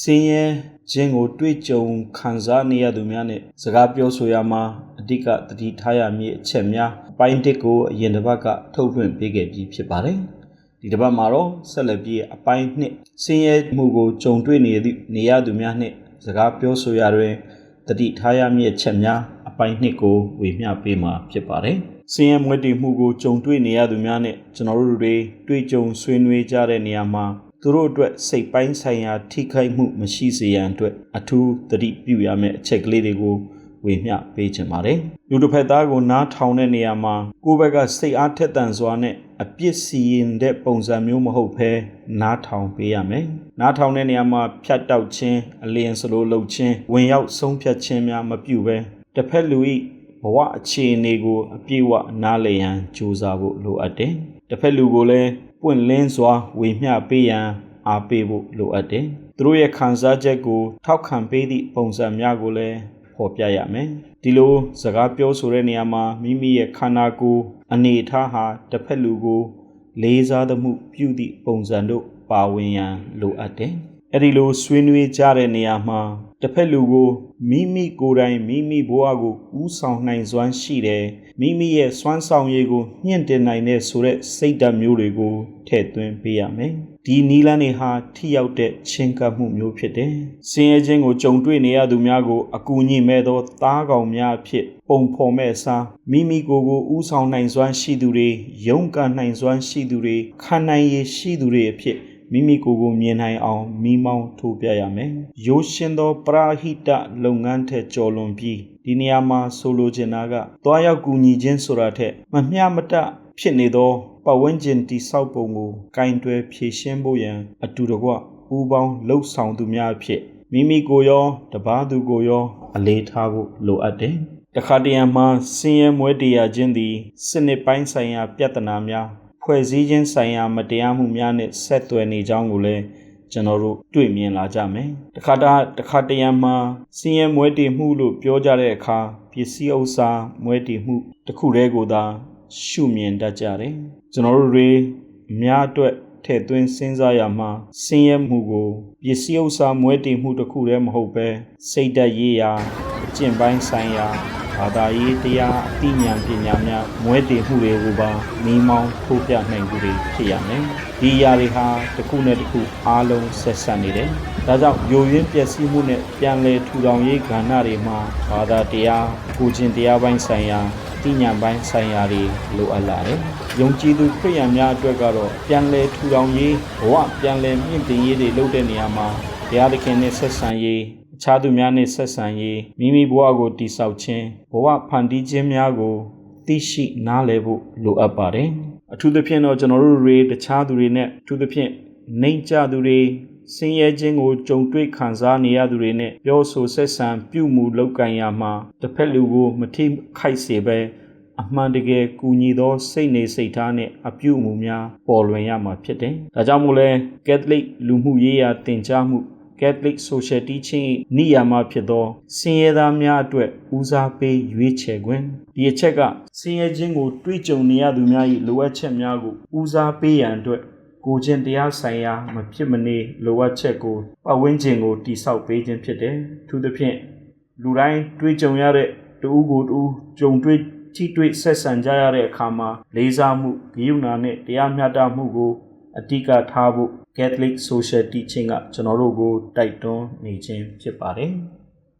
ဆင်းရဲခြင်းကိုတွေ့ကြုံခံစားနေရသူများနဲ့စကားပြောဆိုရမှာအဓိကတတိထားရမည့်အချက်များအပိုင်းတစ်ကိုအရင်တစ်ပတ်ကထုတ်လွှင့်ပေးခဲ့ပြီးဖြစ်ပါတယ်ဒီတစ်ပတ်မှာတော့ဆက်လက်ပြီးအပိုင်းနှစ်ဆင်းရဲမှုကိုကြုံတွေ့နေသည့်နေရသူများနဲ့စကားပြောဆိုရတွင်တတိထားရမည့်အချက်များအပိုင်းနှစ်ကိုဝေမျှပေးမှာဖြစ်ပါတယ်ဆင်းရဲမွဲတေမှုကိုကြုံတွေ့နေရသူများနဲ့ကျွန်တော်တို့တွေတွေ့ကြုံဆွေးနွေးကြတဲ့နေရာမှာ သူတို့အတွက်စိတ်ပိုင်းဆိုင်ရာထိခိုက်မှုမရှိစေရန်အတွက်အထူးသတိပြုရမယ့်အချက်ကလေးတွေကိုဝေမျှပေးချင်ပါတယ်။လူတစ်ဖက်သားကိုနားထောင်တဲ့နေရာမှာကိုယ့်ဘက်ကစိတ်အားထက်သန်စွာနဲ့အပြစ်စီရင်တဲ့ပုံစံမျိုးမဟုတ်ဘဲနားထောင်ပေးရမယ်။နားထောင်တဲ့နေရာမှာဖြတ်တောက်ခြင်းအလျင်စလိုလှုပ်ခြင်းဝင်ရောက်ဆုံးဖြတ်ခြင်းများမပြုဘဲတစ်ဖက်လူ၏ဘဝအခြေအနေကိုအပြည့်အဝနားလည်ရန်ကြိုးစားဖို့လိုအပ်တယ်။တစ်ဖက်လူကိုလည်း ပွင့်လင်းစွာဝေမျှပေးရန်အားပေးဖို့လိုအပ်တယ်။သူတို့ရဲ့ခံစားချက်ကိုထောက်ခံပေးသည့်ပုံစံများကိုလည်းဖော်ပြရမယ်။ဒီလိုစကားပြောဆိုတဲ့နေရာမှာမိမိရဲ့ခန္ဓာကိုယ်အနေအထားဟာတစ်ဖက်လူကို လေးစားသမှုပြုသည့်ပုံစံတို့ပါဝင်ရန်လိုအပ်တယ်။အဲဒီလိုဆွေးနွေးကြတဲ့နေရာမှာ တစ်ဖက်လူကိုမိမိကိုယ်တိုင်မိမိဘဝကိုဥဆောင်နိုင်စွမ်းရှိတယ်မိမိရဲ့စွမ်းဆောင်ရည်ကိုမြင့်တင်နိုင်တဲ့ဆိုတဲ့စိတ်ဓာတ်မျိုးတွေကိုထည့်သွင်းပေးရမယ်ဒီနီလန်းတွေဟာထိရောက်တဲ့ချင်းကပ်မှုမျိုးဖြစ်တယ်ဆင်းရဲခြင်းကိုကြုံတွေ့နေရသူများကိုအကူအညီမဲ့သောသားကောင်များအဖြစ်ပုံဖော်မဲ့အစားမိမိကိုယ်ကိုဥဆောင်နိုင်စွမ်းရှိသူတွေရုန်းကန်နိုင်စွမ်းရှိသူတွေခံနိုင်ရည်ရှိသူတွေအဖြစ် မိမိကိုယ်ကိုမြင်နိုင်အောင်မိမောင်းထိုးပြရမယ်။ရိုးရှင်းသောပရာဟိတလုပ်ငန်းထက်ကျော်လွန်ပြီးဒီနေရာမှာဆိုလိုချင်တာကသွားရောက်ကူညီခြင်းဆိုတာထက်မမျှမတဖြစ်နေသောပတ်ဝန်းကျင်တိဆောက်ပုံကိုကင်တွယ်ဖြည့်ရှင်းဖို့ရန် အတူတကွပူးပေါင်းလှုပ်ဆောင်သူများအဖြစ်မိမိကိုယ်ရောတပားသူကိုရော အလေးထားဖို့လိုအပ်တယ်။တခါတရံမှာဆင်းရဲမွဲတရားခြင်းသည်စနစ်ပိုင်းဆိုင်ရာ ပြဿနာများ ဖွဲ့စည်းခြင်းဆိုင်ရာမတရားမှုများနဲ့ဆက်သွယ်နေကြောင်းကိုလည်းကျွန်တော်တို့တွေ့မြင်လာကြမယ်။တခါတတခါတရံမှာစင်းရဲမွဲတည်မှုလို့ပြောကြတဲ့အခါပစ္စည်းဥစ္စာမွဲတည်မှုတစ်ခုတည်းကိုသာရှုမြင်တတ်ကြတယ်။ကျွန်တော်တို့တွေအများအတွက်ထည့်သွင်းစဉ်းစားရမှာစင်းရဲမှုကိုပစ္စည်းဥစ္စာမွဲတည်မှုတစ်ခုတည်းမဟုတ်ပဲစိတ်ဓာတ်ရေးရာအကျင့်ပိုင်းဆိုင်ရာ ဘာသာရေးတရားအသိဉာဏ်ပညာများမွဲတည်မှုတွေကိုပါမိမောင်းထိုးပြနိုင်သူတွေဖြစ်ရမယ်။ဒီຢာတွေဟာတစ်ခုနဲ့တစ်ခုအားလုံးဆက်ဆက်နေတယ်။ဒါကြောင့်ယိုယွင်းပျက်စီးမှုနဲ့ပြန်လည်ထူထောင်ရေးကဏ္ဍတွေမှာဘာသာတရားကိုကျင့်တရားပိုင်းဆိုင်ရာအသိဉာဏ်ပိုင်းဆိုင်ရာတွေလိုအပ်လာတယ်။ယုံကြည်သူခရိယန်များအတွက်ကတော့ပြန်လည်ထူထောင်ရေးဘဝပြန်လည်မြင့်တင်ရေးတွေလုပ်တဲ့နေရာမှာတရားသခင်နဲ့ဆက်ဆံရေး အခြားသူများနှင့်ဆက်ဆံရေးမိမိဘဝကိုတည်ဆောက်ခြင်းဘဝဖန်တီးခြင်းများကိုသိရှိနားလည်ဖို့လိုအပ်ပါတယ်အထူးသဖြင့်တော့ကျွန်တော်တို့တွေတခြားသူတွေနဲ့အထူးသဖြင့်နှိမ်ကြသူတွေဆင်းရဲခြင်းကိုကြုံတွေ့ခံစားနေရသူတွေနဲ့ပြောဆိုဆက်ဆံပြုမှုလုပ်ကင်ရမှာတစ်ဖက်လူကိုမထိခိုက်စေပဲအမှန်တကယ်ကူညီသောစိတ်နေစိတ်ထားနဲ့အပြုအမူများပေါ်လွင်ရမှာဖြစ်တယ်။ဒါကြောင့်မို့လဲကက်သလစ်လူမှုရေးရာတင် जा မှု Catholic Social Teaching နိယာမဖြစ်သောဆင်းရဲသားများအတွက်ဦးစားပေးရွေးချယ်ခွင့်ဒီအချက်ကဆင်းရဲခြင်းကိုတွေးကြုံနေရသူများ၏လိုအပ်ချက်များကိုဦးစားပေးရန်အတွက်ကိုချင်းတရားဆိုင်ရာမဖြစ်မနေလိုအပ်ချက်ကိုပတ်ဝန်းကျင်ကိုတိဆောက်ပေးခြင်းဖြစ်တယ်။ထို့သဖြင့်လူတိုင်းတွေးကြုံရတဲ့တူဦးကိုတူကြုံတွေ့ထိတွေ့ဆက်ဆံကြရတဲ့အခါမှာလေးစားမှုဂရုဏာနဲ့တရားမျှတမှုကို အဓိကထားဖို့ Catholic Social Teaching ကကျွန်တော်တို့ကိုတိုက်တွန်းနေခြင်းဖြစ်ပါတယ်။